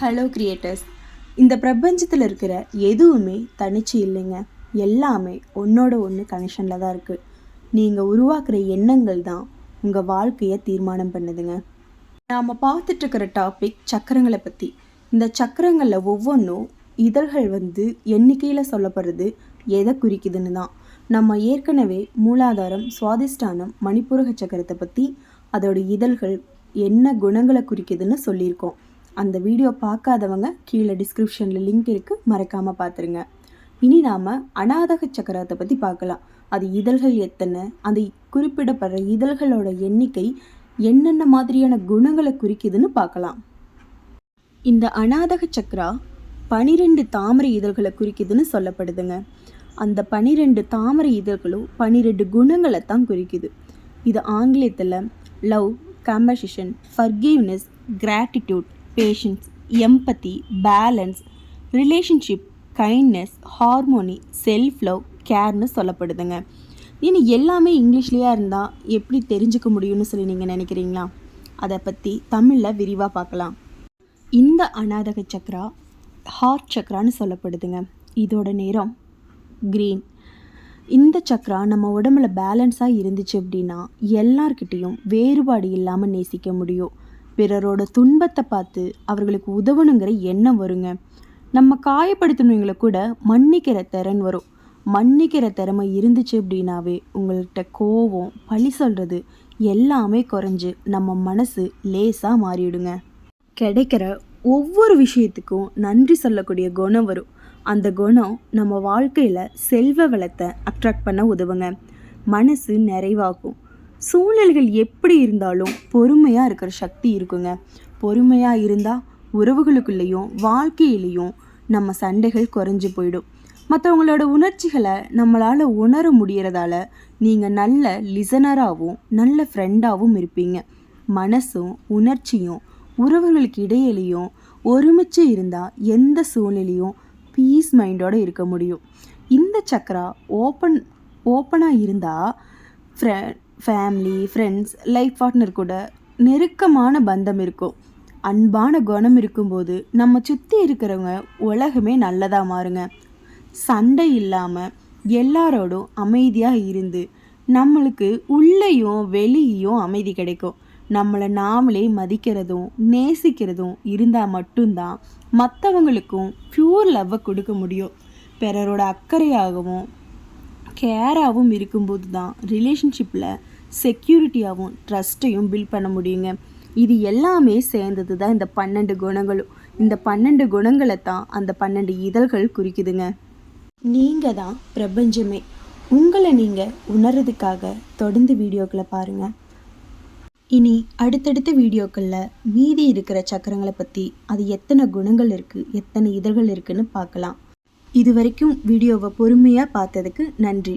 Hello creators இந்த பிரபஞ்சத்தில் இருக்கிற எதுவுமே தனிச்சு இல்லைங்க. எல்லாமே ஒன்றோட ஒன்று கனெக்ஷனில் தான் இருக்குது நீங்கள் உருவாக்குற எண்ணங்கள் தான் உங்கள் வாழ்க்கையை தீர்மானம் பண்ணுதுங்க. நாம் பார்த்துட்ருக்கிற டாபிக் சக்கரங்களை பற்றி இந்த சக்கரங்களில் ஒவ்வொன்றும் இதழ்கள் வந்து எண்ணிக்கையில் சொல்லப்படுறது எதை குறிக்குதுன்னு தான். நம்ம ஏற்கனவே மூலாதாரம் சுவாதிஷ்டானம் மணிப்புரக சக்கரத்தை பற்றி அதோட இதழ்கள் என்ன குணங்களை குறிக்குதுன்னு சொல்லியிருக்கோம். அந்த வீடியோ பார்க்காதவங்க கீழே டிஸ்கிரிப்ஷனில் லிங்க் இருக்குது மறக்காமல் பார்த்துருங்க. இனி நாம் அநாதக சக்கரத்தை பற்றி பார்க்கலாம். அது இதழ்கள் எத்தனை அந்த குறிப்பிடப்படுற இதழ்களோட எண்ணிக்கை என்னென்ன மாதிரியான குணங்களை குறிக்குதுன்னு பார்க்கலாம். இந்த அநாதக சக்கரா பனிரெண்டு தாமரை இதழ்களை குறிக்குதுன்னு சொல்லப்படுதுங்க. அந்த பனிரெண்டு தாமரை இதழ்களும் பனிரெண்டு குணங்களை தான் குறிக்குது. இது ஆங்கிலத்தில் love compassion forgiveness gratitude patience empathy balance relationship kindness harmony self love கேர்னு சொல்லப்படுதுங்க. இனி எல்லாமே இங்கிலீஷ்லேயா இருந்தால் எப்படி தெரிஞ்சுக்க முடியும்னு சொல்லி நீங்கள் நினைக்கிறீங்களா? அதை பற்றி தமிழில் விரிவாக பார்க்கலாம் இந்த அநாதக சக்ரா ஹார்ட் சக்ரான்னு சொல்லப்படுதுங்க. இதோட நேரம் க்ரீன் இந்த சக்ரா நம்ம உடம்புல பேலன்ஸாக இருந்துச்சு அப்படின்னா எல்லார்கிட்டேயும் வேறுபாடு இல்லாமல் நேசிக்க முடியும். பிறரோட துன்பத்தை பார்த்து அவர்களுக்கு உதவணுங்கிற எண்ணம் வருங்க. நம்ம காயப்படுத்தினவங்களை கூட மன்னிக்கிற திறன் வரும். மன்னிக்கிற திறமை இருந்துச்சு அப்படின்னாவே உங்கள்கிட்ட கோவம் பழி சொல்கிறது எல்லாமே குறைஞ்சு நம்ம மனசு லேசாக மாறிடுங்க. கிடைக்கிற ஒவ்வொரு விஷயத்துக்கும் நன்றி சொல்லக்கூடிய குணம் வரும். அந்த குணம் நம்ம வாழ்க்கையில் செல்வ வளத்தை அட்ராக்ட் பண்ண உதவுங்க. மனசு நிறைவாகும். சூழ்நிலைகள் எப்படி இருந்தாலும் பொறுமையாக இருக்கிற சக்தி இருக்குங்க. பொறுமையாக இருந்தால் உறவுகளுக்குள்ளேயும் வாழ்க்கையிலையும் நம்ம சண்டைகள் குறைஞ்சி போயிடும். மற்றவங்களோட உணர்ச்சிகளை நம்மளால் உணர முடிகிறதால நீங்கள் நல்ல லிசனராகவும் நல்ல ஃப்ரெண்டாகவும் இருப்பீங்க. மனசும் உணர்ச்சியும் உறவுகளுக்கு இடையிலையும் ஒருமிச்சு இருந்தால் எந்த சூழ்நிலையும் பீஸ் மைண்டோடு இருக்க முடியும். இந்த சக்கரா ஓப்பன் ஓப்பனாக இருந்தால் ஃப்ரெ ஃபேமிலி ஃப்ரெண்ட்ஸ் லைஃப் பார்ட்னர் கூட நெருக்கமான பந்தம் இருக்கும். அன்பான குணம் இருக்கும்போது நம்ம சுற்றி இருக்கிறவங்க உலகமே நல்லதாக மாறுங்க. சண்டை இல்லாமல் எல்லாரோடும் அமைதியாக இருந்து நம்மளுக்கு உள்ளேயும் வெளியையும் அமைதி கிடைக்கும். நம்மளை நாமளே மதிக்கிறதும் நேசிக்கிறதும் இருந்தால் மட்டும்தான் மற்றவங்களுக்கும் ப்யூர் லவ்வை கொடுக்க முடியும். பிறரோட அக்கறையாகவும் கேராகவும் இருக்கும்போது தான் ரிலேஷன்ஷிப்பில் செக்யூரிட்டியாகவும் ட்ரஸ்ட்டையும் பில்ட் பண்ண முடியுங்க. இது எல்லாமே சேர்ந்தது தான் இந்த பன்னெண்டு குணங்களும். இந்த பன்னெண்டு குணங்களை தான் அந்த பன்னெண்டு இதழ்கள் குறிக்குதுங்க. நீங்கள் தான் பிரபஞ்சமே. உங்களை நீங்கள் உணர்றதுக்காக தொடர்ந்து வீடியோக்களை பாருங்கள் இனி அடுத்தடுத்த வீடியோக்களில் மீதி இருக்கிற சக்கரங்களை பற்றி அது எத்தனை குணங்கள் இருக்குது எத்தனை இதழ்கள் இருக்குதுன்னு பார்க்கலாம். இது வரைக்கும் வீடியோவை பொறுமையாக பார்த்ததுக்கு நன்றி.